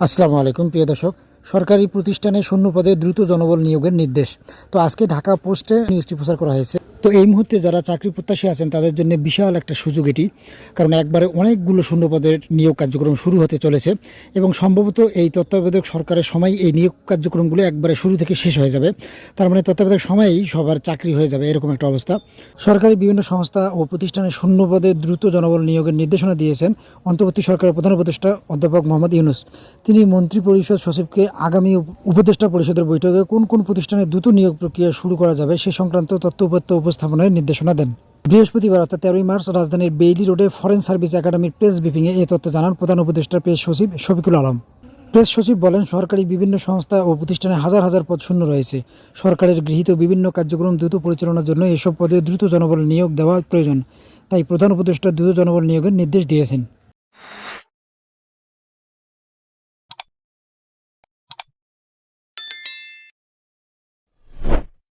আসসালামু আলাইকুম, প্রিয় দর্শক। সরকারি প্রতিষ্ঠানে শূন্য পদে দ্রুত জনবল নিয়োগের নির্দেশ। তো আজকে ঢাকা পোস্টে নিউজটি প্রচার করা হয়েছে। তো এই মুহূর্তে যারা চাকরি প্রত্যাশী আছেন, তাদের জন্য বিশাল একটা সুযোগ এটি। কারণ একবারে অনেকগুলো শূন্য পদের নিয়োগ কার্যক্রম শুরু হতে চলেছে এবং সম্ভবত এই তত্ত্বাবধায়ক সরকারের সময় এই নিয়োগ কার্যক্রমগুলো একবারে শুরু থেকে শেষ হয়ে যাবে। তার মানে তত্ত্বাবধায়ক সময়েই সবার চাকরি হয়ে যাবে, এরকম একটা অবস্থা। সরকারি বিভিন্ন সংস্থা ও প্রতিষ্ঠানে শূন্য পদে দ্রুত জনবল নিয়োগের নির্দেশনা দিয়েছেন অন্তর্বর্তী সরকারের প্রধান উপদেষ্টা অধ্যাপক মোহাম্মদ ইউনুস। তিনি মন্ত্রী পরিষদ সচিবকে আগামী উপ- উপদেষ্টা পরিষদের বৈঠকে কোন কোন প্রতিষ্ঠানে দ্রুত নিয়োগ প্রক্রিয়া শুরু করা যাবে সে সংক্রান্ত তথ্য উপাত্ত উপস্থাপনের নির্দেশনা দেন। বৃহস্পতিবার অর্থাৎ তেরোই মার্চ রাজধানীর বেইলি রোডে ফরেন সার্ভিস একাডেমির প্রেস ব্রিফিংয়ে এই তথ্য জানান প্রধান উপদেষ্টা প্রেস সচিব শফিকুল আলম। প্রেস সচিব বলেন, সরকারি বিভিন্ন সংস্থা ও প্রতিষ্ঠানে হাজার হাজার পদ শূন্য রয়েছে। সরকারের গৃহীত বিভিন্ন কার্যক্রম দ্রুত পরিচালনার জন্য এসব পদে দ্রুত জনবল নিয়োগ দেওয়া প্রয়োজন। তাই প্রধান উপদেষ্টা দ্রুত জনবল নিয়োগের নির্দেশ দিয়েছেন।